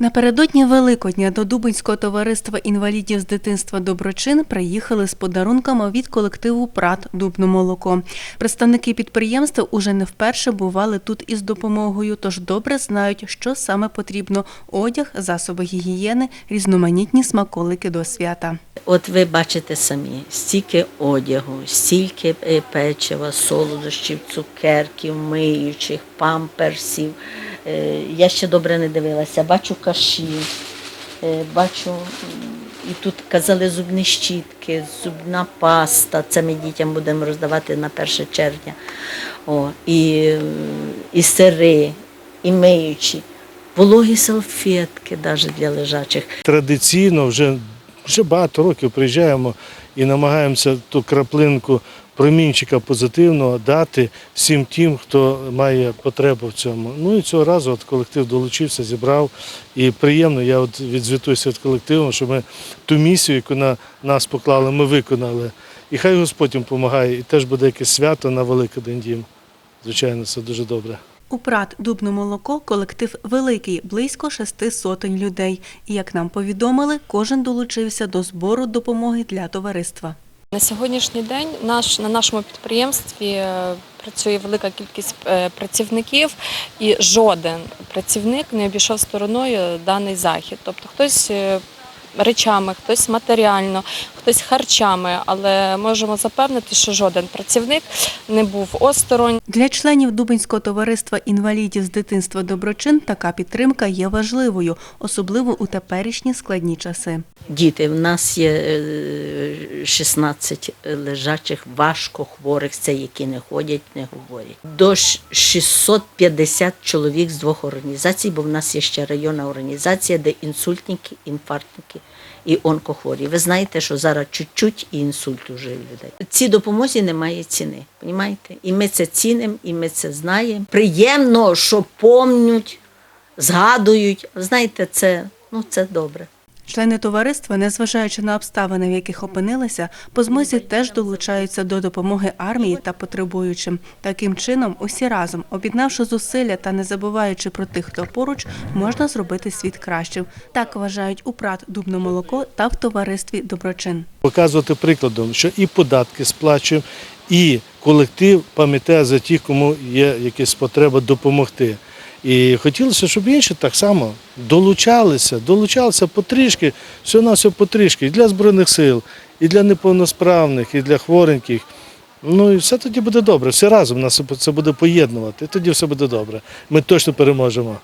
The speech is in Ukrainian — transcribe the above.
Напередодні Великодня до Дубинського товариства інвалідів з дитинства Доброчин приїхали з подарунками від колективу ПРАТ Дубно молоко. Представники підприємства уже не вперше бували тут із допомогою, тож добре знають, що саме потрібно: одяг, засоби гігієни, різноманітні смаколики до свята. От ви бачите самі, стільки одягу, стільки е, печива, солодощів, цукерків, миючих, памперсів. Е, Я ще добре не дивилася, бачу каші, е, бачу, і тут казали зубні щітки, зубна паста. Це ми дітям будемо роздавати на 1 червня. О, і, і сири, і миючі, вологі салфетки навіть для лежачих. традиційно вже, вже багато років приїжджаємо і намагаємося ту краплинку промінчика позитивного дати всім тим, хто має потребу в цьому. Ну і цього разу от колектив долучився, зібрав. І приємно, я от відзвітуюся від колективу, що ми ту місію, яку на нас поклали, ми виконали. І хай Господь їм допомагає, і теж буде якесь свято на Великодень дім. Звичайно, це дуже добре. У ПРАТ Дубно молоко колектив великий, близько шести сотень людей. І як нам повідомили, кожен долучився до збору допомоги для товариства. На сьогоднішній день наш, на нашому підприємстві е, працює велика кількість е, працівників, і жоден працівник не обійшов стороною даний захід. Тобто хтось е, речами, хтось матеріально, хтось харчами, але можемо запевнити, що жоден працівник не був осторонь. Для членів Дубинського товариства інвалідів з дитинства Доброчин така підтримка є важливою, особливо у теперішні складні часи. Діти, в нас є е, 16 лежачих важкохворих, це які не ходять, не говорять. До ш- 650 чоловік з двох організацій, бо в нас є ще районна організація, де інсультники, інфарктники і онкохворі. Ви знаєте, що зараз чуть-чуть і інсульт уже людей. Цій допомозі немає ціни, понімаєте? І ми це цінимо, і ми це знаємо. Приємно, що помнють, згадують. Знаєте, це, ну, це добре. Члени товариства, незважаючи на обставини, в яких опинилися, по змозі теж долучаються до допомоги армії та потребуючим. Таким чином, усі разом, об'єднавши зусилля та не забуваючи про тих, хто поруч, можна зробити світ кращим. Так вважають у ПРАТ Дубно молоко та в товаристві Доброчин. показувати прикладом, що і податки сплачуємо, і колектив пам'ятає за тих, кому є якась потреба допомогти. І хотілося, щоб інші так само долучалися, долучалися потрішки, все на все потрішки, і для Збройних сил, і для неповносправних, і для хвореньких. Ну і все тоді буде добре. Все разом нас це буде поєднувати, і тоді все буде добре. Ми точно переможемо.